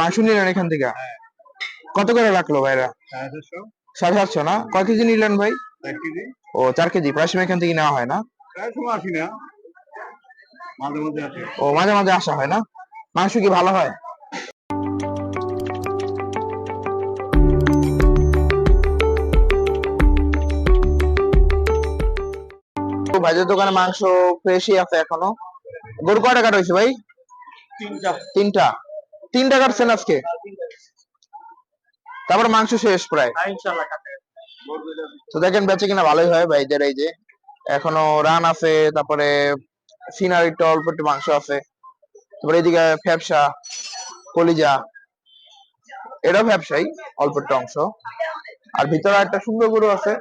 মাংস নিলেন এখান থেকে? কত করে রাখল ভাইরা? সাড়ে সাতশো। না? কয় কেজি নিলেন ভাই? ও চার কেজি। প্রায় সময় এখান থেকে নেওয়া হয় না? ও মাঝে মাঝে আসা হয় না? মাংস কি ভালো হয়? ভাইদের দোকানে মাংস ফ্রেশই আছে এখনও। গরু কয়টা কাটা হয়েছে ভাই? তিনটা। তিনটা। তিনটা কাটছেন আজকে? তারপর মাংস শেষ প্রায়। তো দেখেন বেঁচে কিনা ভালোই হয় ভাইদের এই যে। এখনও রান আছে তারপরে সিনারি অল্প একটু মাংস আছে। তারপরে এদিকে ফ্যাপসা কলিজা এটাও ব্যবসায়ী অল্প একটু অংশ। আর ভিতরে একটা সুন্দর গরু আছে।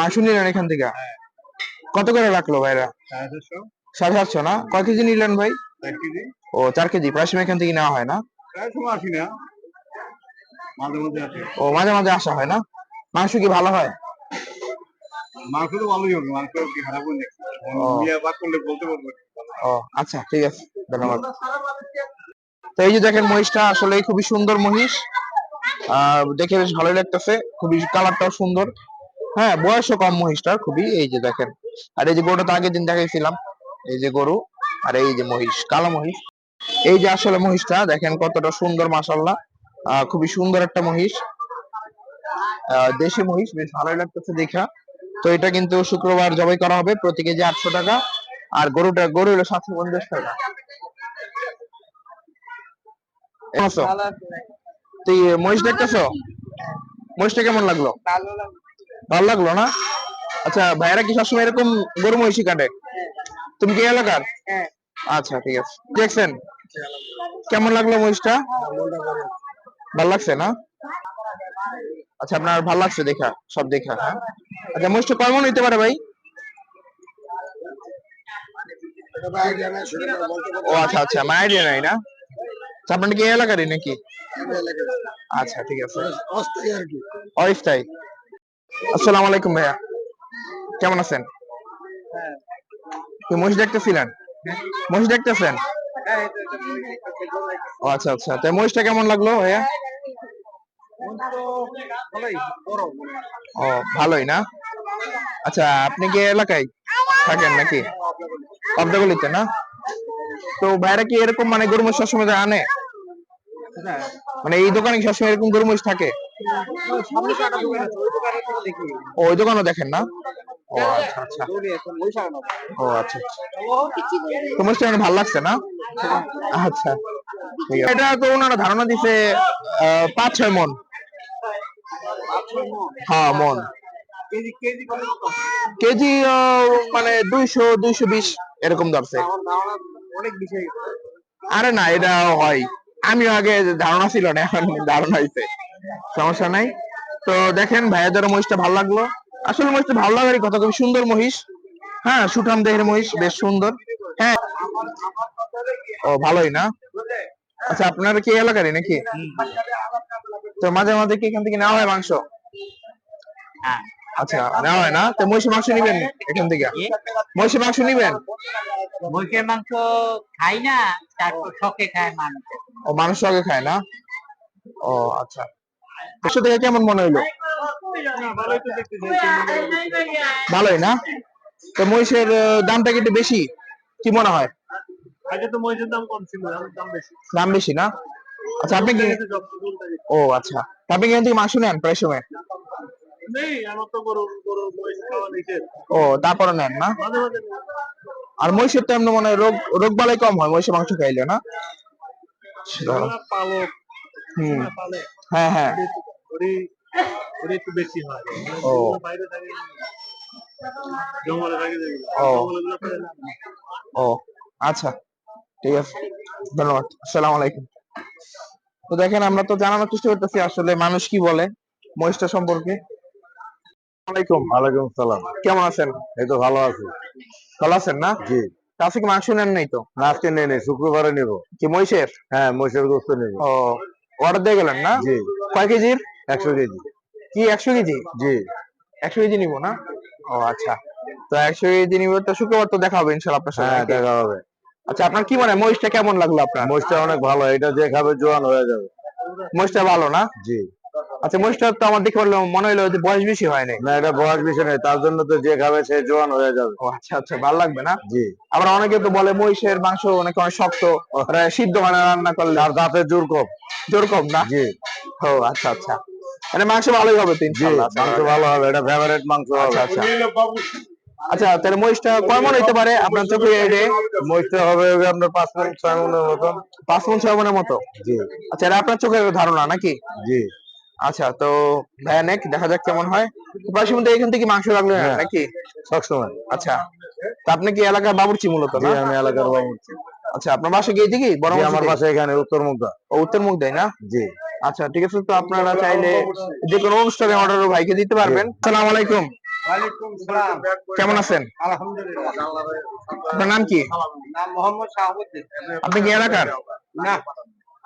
মাংস নিলেন এখান থেকে? কত করে রাখল ভাইরা? সাড়ে সাতশো না? কয় কেজি নিলেন ভাই? ও চার কেজি। প্রায় সময় এখান থেকে নেওয়া হয় না? ও মাঝে মাঝে আসা হয় না? মাংস কি ভালো হয়? মাংস তো ভালোই হবে। মাংস কি খারাপ নাকি ও। বিয়ে বাদ করলে বলতে পারব। ও আচ্ছা ঠিক আছে। ধন্যবাদ। তো এই যে দেখেন মহিষটা আসলে খুবই সুন্দর মহিষ। দেখে বেশ ভালোই লাগতেছে। খুবই কালারটাও সুন্দর। হ্যাঁ বয়সও কম মহিষটার খুবই। এই যে দেখেন। আর এই যে গরুটা তো আগের দিন দেখাইছিলাম। এই যে গরু আর এই যে মহিষ কালো মহিষ। এই যে আসলে মহিষটা দেখেন কতটা সুন্দর মাসাল্লাহ আহ খুবই সুন্দর একটা মহিষ। আহ দেশি মহিষ বেশ ভালোই লাগতেছে দেখা। তো এটা কিন্তু শুক্রবার জবাই করা হবে প্রতি কেজি আটশো টাকা। আর গরুটা গরু হলো সাতশো পঞ্চাশ টাকা। তুই মহিষ দেখতেছো? মহিষটা কেমন লাগল। ভালো লাগল না? আচ্ছা ভাইয়েরা কি সবসময় এরকম গরু মহিষই কাটে? তুমি কি এলাকার? আচ্ছা ঠিক আছে। দেখছেন? কেমন লাগল মহিষটা? ভালো লাগছে না? আচ্ছা আপনার ভালো লাগছে দেখা সব দেখা হ্যাঁ? আচ্ছা মহিষটা কেমন হইতে পারে ভাই? ও আচ্ছা আচ্ছা আমার আইডিয়া নাই না? আচ্ছা, আপনার কি এই এলাকারই নাকি? আচ্ছা ঠিক আছে। অস্থায়ী আর কি। অস্থায়ী। আসসালামু আলাইকুম ভাইয়া। কেমন আছেন? মহিষ দেখতেছিলেন মহিষ দেখতেছেন ও আচ্ছা আচ্ছা মহিষটা কেমন লাগল ভাইয়া ও ভালোই না আচ্ছা আপনি কি এলাকায় থাকেন নাকি অবদাগুলিতে না তো ভাইরা কি এরকম মানে গরু মহিষ সবসময় আনে মানে এই দোকানে সবসময় এরকম গরু মহিষ থাকে ওই দোকানও দেখেন না ও আচ্ছা আচ্ছা। ও আচ্ছা মানে ভালো লাগছে না? আচ্ছা। এটা তো ওনারা ধারণা দিছে পাঁচ ছয় মন। হ্যাঁ মন। কেজি মানে দুইশো দুইশো বিশ এরকম ধরছে হয়ে। আরে না এটা হয়। আমিও আগে ধারণা ছিল না এখন ধারণা হয়েছে সমস্যা নাই। তো দেখেন ভাইয়াদের মহিষটা ভালো লাগল আসলে মহিষটা ভালো লাগারই কথা খুবই সুন্দর মহিষ। হ্যাঁ সুঠাম দেহের মহিষ বেশ সুন্দর। হ্যাঁ। ও ভালোই না? আচ্ছা আপনার কি এলাকারই নাকি? তো মাঝে মাঝে কি এখান থেকে নেওয়া হয় মাংস? আচ্ছা নেওয়া হয় না? তো মহিষের মাংস নিবেন এখান থেকে? মহিষের মাংস নিবেন? মহিষের মাংস খাই না তারপর শখে খায় মানুষ। ও মানুষ আগে খায় না? ও আচ্ছা। একশো থেকে কেমন মনে হইল? ভালোই না? তো মহিষের দামটা কি একটু বেশি? কি মনে হয়? আগে তো মহিষের দাম কম ছিল দাম বেশি। দাম বেশি না? আচ্ছা আপনি কি ও আচ্ছা। আপনি কি থেকে মাংস নেন প্রায় সময়? ও তারপরে নেন না? আর মহিষের তো এমনি মনে হয় রোগ রোগ বালাই কম হয় মহিষের মাংস খাইলে না পালক পালে হ্যাঁ হ্যাঁ। ওরি ওরি একটু বেশি হয়। ও। বাইরে থাকে জঙ্গলে থাকে ও। জঙ্গলগুলো করে না। ও আচ্ছা। ঠিক আছে। ধন্যবাদ। আসসালামু আলাইকুম। তো দেখেন আমরা তো জানানোর চেষ্টা করতেছি আসলে মানুষ কি বলে মহিষটা সম্পর্কে। আলাইকুম সালাম। কেমন আছেন? এই তো ভালো আছি। ভালো আছেন না? জি। আজকে কি মাংস নেন নাই তো? না আজকে নেই নেই। শুক্রবারে নেব। কি মহিষের? হ্যাঁ মহিষের গোস্ত নেব। ও। অর্ডার দিয়ে গেলেন না? জি। কয় কেজির? একশো কেজি। কি একশো কেজি? জি। একশো কেজি নিবো না? ও আচ্ছা। তো একশো কেজি নিবো তো শুক্রবার তো দেখা হবে ইনশাল্লাহ আপনার সাথে হ্যাঁ দেখা হবে। আচ্ছা আপনার কি মনে হয় মহিষটা কেমন লাগল আপনার? মহিষটা অনেক ভালো এটা যে খাবে জোয়ান হয়ে যাবে। মহিষটা ভালো না? জি। আচ্ছা মহিষটা তো আমার দেখে বলল মনে হলো যে বয়স বেশি হয় নাই। না এটা বয়স বেশি নেই তার জন্য তো যে খাবে সে জোয়ান হয়ে যাবে। ও আচ্ছা আচ্ছা ভালো লাগবে না? জি। আবার অনেকে তো বলে মহিষের মাংস অনেক অনেক শক্ত ওরা সিদ্ধ মানে রান্না করলে। আর দাঁতের জোর কম। না? জি। ও আচ্ছা আচ্ছা। মানে মাংস ভালোই হবে তো ইনশাআল্লাহ। মাংস ভালো হবে এটা ফেভারিট মাংস আচ্ছা হবে। আচ্ছা আচ্ছা। তাহলে মহিষটা কয় মন হইতে পারে? আপনার চোখে এডে মহিষটা হবে আপনার পাঁচ মিনিট ছয় মিনিটের মতন। পাঁচ মন ছয় মনের মতো? জি। আচ্ছা এটা আপনার চোখের ধারণা নাকি? জি। আচ্ছা তো ভয়ানক দেখা যাক কেমন হয়। পাশের মধ্যে এখান থেকে মাংস লাগল হ্যাঁ। নাকি? সবসময়। আচ্ছা তা আপনি কি এলাকার বাবুর্চি মূলত আমি এলাকার বাবু আচ্ছা আপনার বাসা গিয়ে কি বড় আমার বাসা এখানে উত্তর মুগদা। ও উত্তর মুখ দেয় না? জি। আচ্ছা ঠিক আছে তো আপনারা চাইলে যে কোনো অনুষ্ঠানে অর্ডার ভাইকে দিতে পারবেন। আসসালামু আলাইকুম। কেমন আছেন? আপনার নাম কি? নাম মোহাম্মদ শাহাবুদ্দিন। আপনি কি এলাকার? না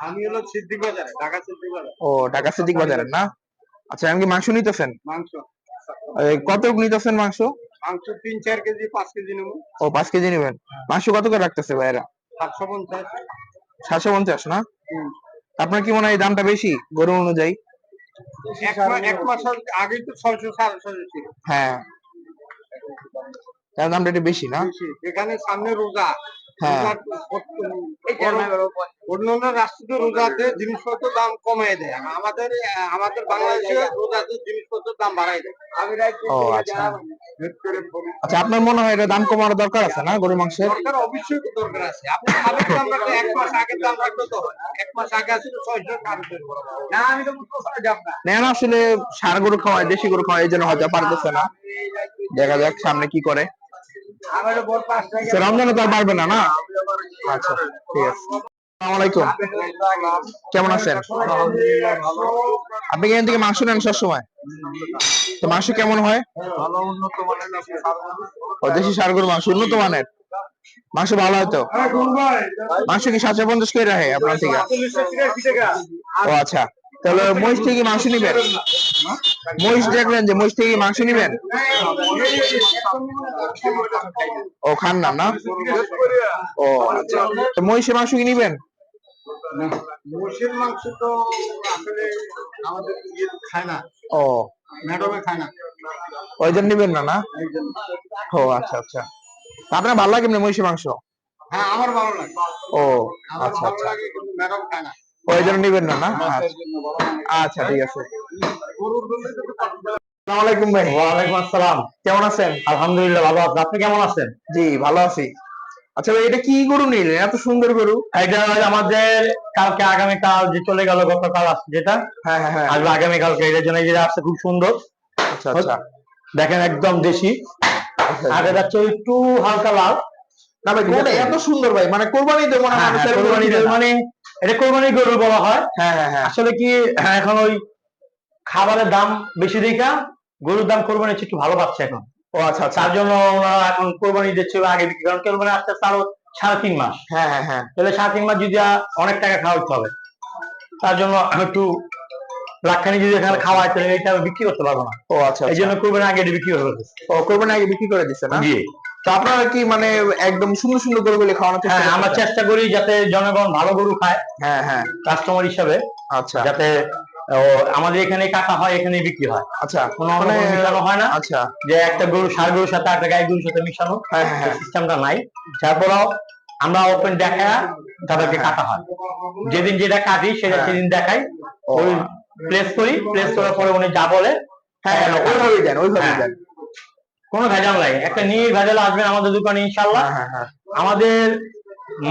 আমি হলো সিদ্দিক বাজারে ঢাকা সিদ্দিক বাজার ও ঢাকা সিদ্দিক বাজারের না? আচ্ছা আমি কি মাংস নিতেছেন? মাংস। এই কত নিতেছেন মাংস? মাংস তিন চার কেজি পাঁচ কেজি নেব। ও পাঁচ কেজি নেবেন। মাংস কত করে রাখতেছে ভাইরা সাতশো পঞ্চাশ। সাতশো পঞ্চাশ না? আপনার কি মনে হয় দামটা বেশি গরু অনুযায়ী? এক মাস আগে তো ছয়শো সাড়ে ছয়শো ছিল। হ্যাঁ। তার দামটা একটু বেশি না? এখানে সামনে রোজা। অন্যান্য রাষ্ট্রে রোজাতে জিনিসপত্র দাম কমায় দেয়। আমাদের আহ, আমাদের বাংলাদেশে রোজাতে জিনিসপত্রের দাম দেয়। আচ্ছা। আচ্ছা আপনার মনে হয় এটা দাম কমানোর দরকার আছে না গরুর মাংসের? দরকার অবশ্যই দরকার আছে। আপনি আগের দাম রাখলে এক মাস আগের দাম রাখলে তো হয়। এক মাস আগে ছয়শো না আমি তো নেন আসলে সার গরু খাওয়ায় দেশি গরু খাওয়ায় এই জন্য হয়তো পারতেছে না। দেখা যাক সামনে কি করে। রমজানে তো আর পারবে না না? আচ্ছা ঠিক আছে। কেমন আছেন? আপনি এখান থেকে মাংস নেন সবসময়? তো মাংস কেমন হয়? দেশি মাংস উন্নত মানের। মাংস ভালো হয় তো? মাংস কি সাতশো পঞ্চাশ করে রাখে আপনার থেকে? ও আচ্ছা। তাহলে মহিষ থেকে মাংস নিবেন? মহিষ দেখলেন যে মহিষ থেকে মাংস নিবেন? ও খান না না? ও আচ্ছা। মহিষের মাংস কি নিবেন? মোষের মাংস তো আসলে আমাদের ইয়ে খায় না। ও। ম্যাডামে খায় না। ওই জন্য নিবেন না না? ও আচ্ছা আচ্ছা। আপনার ভালো লাগে মহিষের মাংস? হ্যাঁ আমার ভালো লাগে। ও আচ্ছা আচ্ছা। ম্যাডাম খায় না। ওই জন্য নিবেন না না? আচ্ছা। ঠিক আছে। গরুর জন্য তো আসসালামু আলাইকুম ভাই। ওয়ালাইকুম আসসালাম। কেমন আছেন? আলহামদুলিল্লাহ ভালো আছি। আপনি কেমন আছেন? জি ভালো আছি। আচ্ছা ভাই এটা কি গরু নিলেন? এত সুন্দর গরু। এটা আমাদের কালকে আগামী কাল যে চলে গেল গতকাল আসছে যেটা। হ্যাঁ হ্যাঁ হ্যাঁ। আসবে আগামী কালকে এটার জন্য এই যে আসছে খুব সুন্দর। আচ্ছা আচ্ছা। দেখেন একদম দেশি। আর এটা হচ্ছে একটু হালকা লাল। না ভাই এত সুন্দর ভাই? মানে কোরবানি দেবো না হ্যাঁ, মানুষের হ্যাঁ, কোরবানি। মানে এটা কোরবানি গরু বলা হয়। হ্যাঁ হ্যাঁ হ্যাঁ। আসলে কি হ্যাঁ, এখন ওই খাবারের দাম বেশি দেখা গরুর দাম কোরবানি একটু ভালো পাচ্ছে এখন। ও আচ্ছা আচ্ছা। তার জন্য ওনারা এখন কোরবানি দিচ্ছে আগে বিক্রি কারণ কোরবানি আসতে আরও সাড়ে তিন মাস। হ্যাঁ হ্যাঁ হ্যাঁ। তাহলে সাড়ে তিন মাস যদি অনেক টাকা খাওয়াতে হবে। তার জন্য একটু লাখখানি যদি এখানে খাওয়াই তাহলে এটা আমি বিক্রি করতে পারব না। ও আচ্ছা এই আচ্ছা জন্য কোরবানি আগে এটা বিক্রি করে। ও কোরবানি আগে বিক্রি করে দিচ্ছে না? জি। তো আপনারা কি মানে একদম সুন্দর সুন্দর গরুগুলি খাওয়ানোর চেষ্টা হ্যাঁ আমরা চেষ্টা করি যাতে জনগণ ভালো গরু খায়। হ্যাঁ হ্যাঁ। কাস্টমার হিসাবে। আচ্ছা। যাতে ও, আমাদের এখানে কাটা হয় এখানে বিক্রি হয়। আচ্ছা কোনো মানে মিশানো হয় না। আচ্ছা। যে একটা গরু সার গরুর সাথে একটা গাই গরুর সাথে মিশানো হ্যাঁ হ্যাঁ হ্যাঁ। সিস্টেমটা নাই। তারপরেও আমরা ওপেন দেখা তাদেরকে কাটা হয়। যেদিন যেটা কাটি সেটা হ্যাঁ। সেদিন দেখাই। ওই প্লেস করি প্লেস করার পরে উনি যা বলে হ্যাঁ হ্যাঁ ওইভাবেই দেন ওইভাবেই হ্যাঁ। দেন। কোনো ভেজাল নাই। একটা নিয়ে ভেজাল আসবেন আমাদের দোকানে ইনশাল্লাহ হ্যাঁ হ্যাঁ হ্যাঁ। আমাদের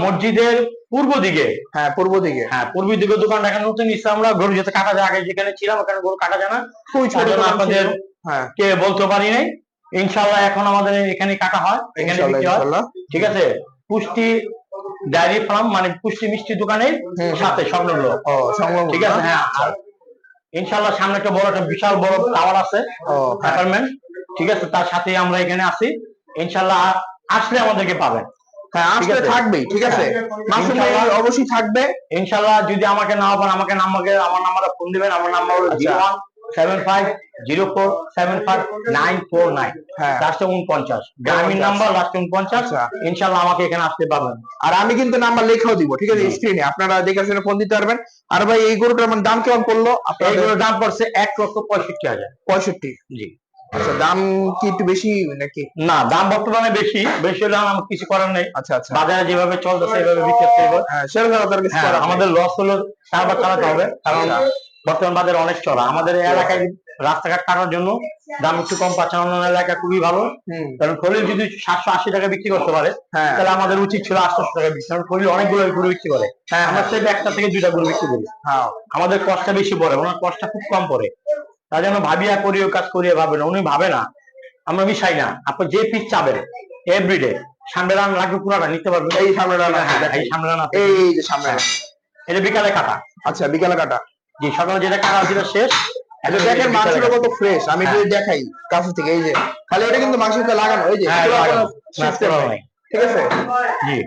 মসজিদের পূর্ব দিকে। হ্যাঁ পূর্ব দিকে। হ্যাঁ পূর্ব দিকে দোকান দেখা নতুন আমরা গরু যেতে কাটা যায় আগে যেখানে ছিলাম ওখানে গরু কাটা যায় না। ওই ছোট আপনাদের হ্যাঁ। কে বলতে পারি নাই। ইনশাল্লাহ এখন আমাদের এখানে কাটা হয় এখানে বিক্রি হয়। ঠিক আছে? পুষ্টি ডায়েরি ফার্ম মানে পুষ্টি মিষ্টি দোকানের সাথে সংগ্রাম ঠিক আছে? হ্যাঁ ইনশাল্লাহ সামনে একটা বড় একটা বিশাল বড় টাওয়ার আছে। অ্যাপার্টমেন্ট ঠিক আছে? তার সাথে আমরা এখানে আছি। ইনশাল্লাহ আসলে আমাদেরকে পাবেন। হ্যাঁ আসলে আছে। থাকবেই ঠিক আছে? মাসুম ভাই অবশ্যই থাকবে। ইনশাল্লাহ যদি আমাকে না পান আমাকে আমার নাম্বারে ফোন দিবেন। আমার নাম্বার হলো আচ্ছা। Zero one seven five zero four seven five nine four nine. হ্যাঁ। লাস্টে উনপঞ্চাশ। গ্রামীণ নাম্বার লাস্টে উনপঞ্চাশ। আচ্ছা। ইনশাল্লাহ আমাকে এখানে আসতে পাবেন। আর আমি কিন্তু নাম্বার লেখাও দিব ঠিক আছে? স্ক্রিনে। আপনারা দেখে শুনে ফোন দিতে পারবেন। আর ভাই এই গরুটার দাম কেমন পড়ল? আপনার দাম পড়ছে এক লক্ষ পঁয়ষট্টি হাজার। পঁয়ষট্টি। জি। আচ্ছা দাম কি একটু বেশি নাকি? না দাম বর্তমানে বেশি। বেশি হলে আমার কিছু করার নেই। আচ্ছা আচ্ছা। বাজারে যেভাবে চলতেছে এইভাবে বিক্রি করতে হবে হ্যাঁ হ্যাঁ। আমাদের লস হলো সার্ভার চালাতে হবে কারণ আচ্ছা। বর্তমান বাজারে অনেক চড়া আমাদের এলাকায় রাস্তাঘাট কাটার জন্য দাম একটু কম পাচ্ছে। অন্যান্য এলাকা খুবই ভালো। হুম, কারণ খলিল যদি সাতশো আশি টাকা বিক্রি করতে পারে হ্যাঁ। তাহলে আমাদের উচিত ছিল আটশো টাকা বিক্রি। কারণ খলিল অনেকগুলো গরু বিক্রি করে। হ্যাঁ আমরা হ্যাঁ, সেটা একটা থেকে দুইটা গরু বিক্রি করি। হ্যাঁ। আমাদের কষ্টটা বেশি পড়ে ওনার কষ্টটা খুব কম পড়ে। তার যেন ভাবিয়া করিও কাজ করিয়া ভাবে না। উনি ভাবে না। আমরা মিশাই না। আপনি যে পিস চাবেন এভরিডে সামনে রান লাগবে পুরাটা নিতে পারবেন। এই সামনে রান হ্যাঁ। এই সামনে রান এই যে সামনে এটা বিকালে কাটা। আচ্ছা বিকালে কাটা। জি সকালে যেটা কাটা যেটা শেষ। এটা দেখেন মাংসটা কত ফ্রেশ আমি যদি দেখাই কাছে থেকে এই যে। খালি এটা কিন্তু মাংসটা লাগানো এই যে। হ্যাঁ। ঠিক আছে? জি।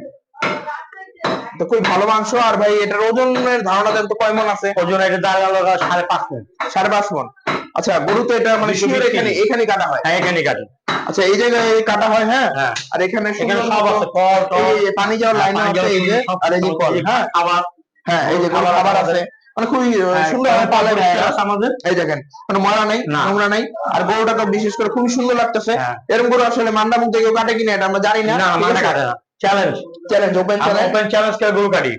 তো খুবই ভালো মাংস। আর ভাই এটার ওজনের ধারণা দেন তো কয় মন আছে? ওজন এটা দাঁড়াল সাড়ে পাঁচ মিনিট সাড়ে পাঁচ মন। আচ্ছা গরু তো এটা মানে শিওর এখানে এখানে কাটা হয়? হ্যাঁ এখানে কাটি। আচ্ছা এই জায়গায় কাটা হয় হ্যাঁ? হ্যাঁ। আর এখানে এখানে সব আছে যে পানি যাওয়ার লাইন আছে এই যে আর এই যে কল হ্যাঁ? খাবার। হ্যাঁ এই যে খাবার আছে। মানে খুবই হ্যাঁ, সুন্দর খাবার পালে আমাদের। এই দেখেন কোনো ময়লা নেই। নোংরা নেই আর গরুটা তো বিশেষ করে খুবই সুন্দর লাগতেছে। হ্যাঁ। এরকম গরু আসলে মান্ডা মুখ থেকে কাটে কিনা এটা আমরা জানি না না মানে কাটে না। Challenge challenge open challenge open challenge করে গরু কাটি।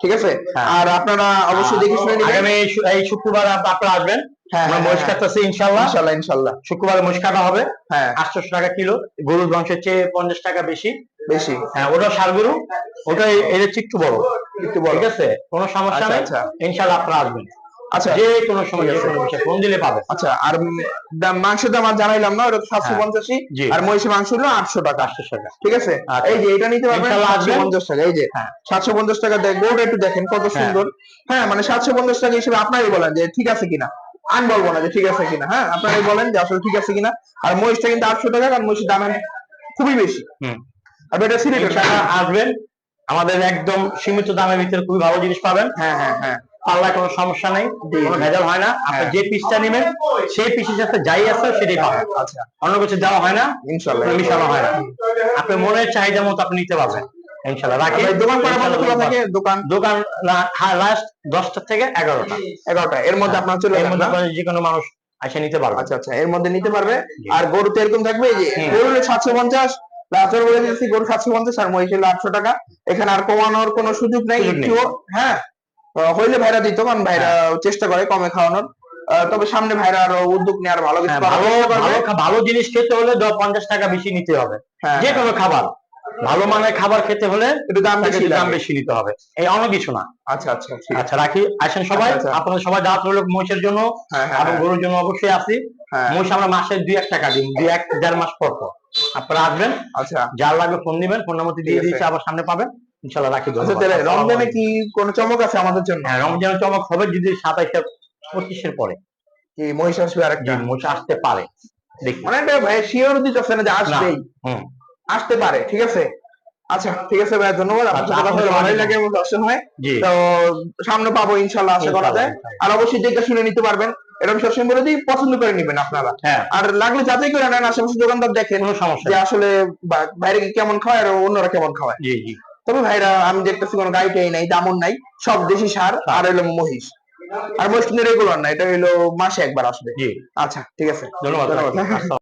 ঠিক আছে? হ্যাঁ। আর আপনারা অবশ্যই দেখে শুনে নেবেন। আগামী এই শুক্রবার আপনারা আসবেন। হ্যাঁ হ্যাঁ, মহিষ হ্যাঁ। ইনশাল্লাহ ইনশাল্লাহ ইনশাল্লাহ শুক্রবারে মহিষ কাটা হবে। হ্যাঁ। আটশোশো টাকা কিলো গরুর মাংসের চেয়ে পঞ্চাশ টাকা বেশি। বেশি। হ্যাঁ ওটা সার গরু। ওটা এর একটু বড়। একটু বড়। ঠিক আছে? কোনো সমস্যা নেই। ইনশাল্লাহ আপনারা আসবেন। আচ্ছা। যে কোনো সময় যে কোনো বিষয় ফোন দিলে পাবেন। আচ্ছা আর দাম মাংসের দাম আর জানাইলাম না ওটা সাতশো। পঞ্চাশি আর মহিষের মাংস হলো আটশো টাকা আটশো টাকা। ঠিক আছে? আচ্ছা। এই যে এটা নিতে পারবেন সাতশো পঞ্চাশ টাকা এই যে। সাতশো পঞ্চাশ টাকা গোটা একটু দেখেন কত সুন্দর। হ্যাঁ মানে সাতশো পঞ্চাশ টাকা হিসেবে আপনারই বলেন যে ঠিক আছে কিনা। আমি বলব না যে ঠিক আছে কিনা হ্যাঁ? আপনারাই বলেন যে আসলে ঠিক আছে কিনা। আর মহিষটা কিন্তু আটশো টাকা কারণ মহিষের দাম খুবই বেশি। আর এটা ইনশাল্লাহ আসবেন আমাদের একদম সীমিত দামের ভিতরে খুবই ভালো জিনিস পাবেন। হ্যাঁ হ্যাঁ হ্যাঁ। পাল্লায় কোনো সমস্যা নেই। কোনো ভেজাল হয় না। আপনি হ্যাঁ। যে পিসটা নেবেন সেই পিসের সাথে যাই আছে সেটাই পাবেন। আচ্ছা। অন্য কিছু দেওয়া হয় না ইনশাল্লাহ। মিশানো হয় না। আপনার মনের চাহিদা মতো আপনি নিতে পারবেন। ইনশাল্লাহ রাখি। দোকান কটা বন্ধ খোলা থাকে? দোকান? দোকান লাস্ট দশটা থেকে এগারোটা। এগারোটা। এর মধ্যে আপনার চলে এর মধ্যে আপনার যে কোনো মানুষ এসে নিতে পারবে। আচ্ছা আচ্ছা এর মধ্যে নিতে পারবে। আর গরু তো এরকম থাকবে যে সাতশো পঞ্চাশ বলে গরু সাতশো পঞ্চাশ আর মহিষ হলো আটশো টাকা। এখানে আর কমানোর কোনো সুযোগ নেই একটুও হ্যাঁ? হইলে ভাইরা দিত কারণ ভাইরা চেষ্টা করে কমে খাওয়ানোর। তবে সামনে ভাইরা আরও উদ্যোগ নিয়ে আর ভালো কিছু হ্যাঁ, ভালো জিনিস খেতে হলে দ- পঞ্চাশ টাকা বেশি নিতে হবে। হ্যাঁ, যে কোনো খাবার। ভালো মানের খাবার খেতে হলে একটু দাম বেশি একটু দাম বেশি নিতে হবে। এই অন্য কিছু না। আচ্ছা আচ্ছা আছে। আচ্ছা রাখি। আসেন সবাই। আচ্ছা, আচ্ছা। আপনাদের সবাই দাঁত রইল মহিষের জন্য হ্যাঁ হ্যাঁ এবং হ্যাঁ, গরুর জন্য অবশ্যই আসি। হ্যাঁ। মহিষ আমরা মাসে দুই এক টাকা দিই দুই এক দেড় মাস পর পর। আপনারা আসবেন। আচ্ছা। যার লাগবে ফোন দিবেন ফোন নাম্বারটি দিয়ে দিয়েছি আবার সামনে পাবেন। ইনশাল্লাহ রাখি আচ্ছা তাহলে রমজানে কি কোনো চমক আছে আমাদের জন্য? হ্যাঁ রমজানের চমক হবে যদি সাতাইশে পঁচিশের পরে। কি মহিষ আসবে জি আরেকটা মহিষ আসতে পারে। দেখি। মানে ভাই শিওর দিতেছে না যে আসবেই। হুম। আসতে পারে ঠিক আছে? আচ্ছা ঠিক আছে ভাই ধন্যবাদ। আপনার আচ্ছা, কথা বলে ভালোই লাগে এবং দর্শন হয়। তো সামনে পাবো ইনশাল্লাহ আশা করা যায়। আর অবশ্যই দেখে শুনে নিতে পারবেন। এরকম সবসময় বলে দিই পছন্দ করে নিবেন আপনারা। হ্যাঁ। আর লাগলে যাচাই করে নেন আশেপাশে দোকানদার দেখেন যে আসলে বাইরে কেমন খাওয়ায় আর অন্যরা কেমন খাওয়ায়। জি জি। তবে ভাইরা আমি দেখতেছি কোনো গাইটাই নাই দামন নাই সব দেশি সার আর হলো মহিষ। আর মহিষ রেগুলার না এটা হলো মাসে একবার আসবে। জি। আচ্ছা ঠিক আছে। ধন্যবাদ ধন্যবাদ।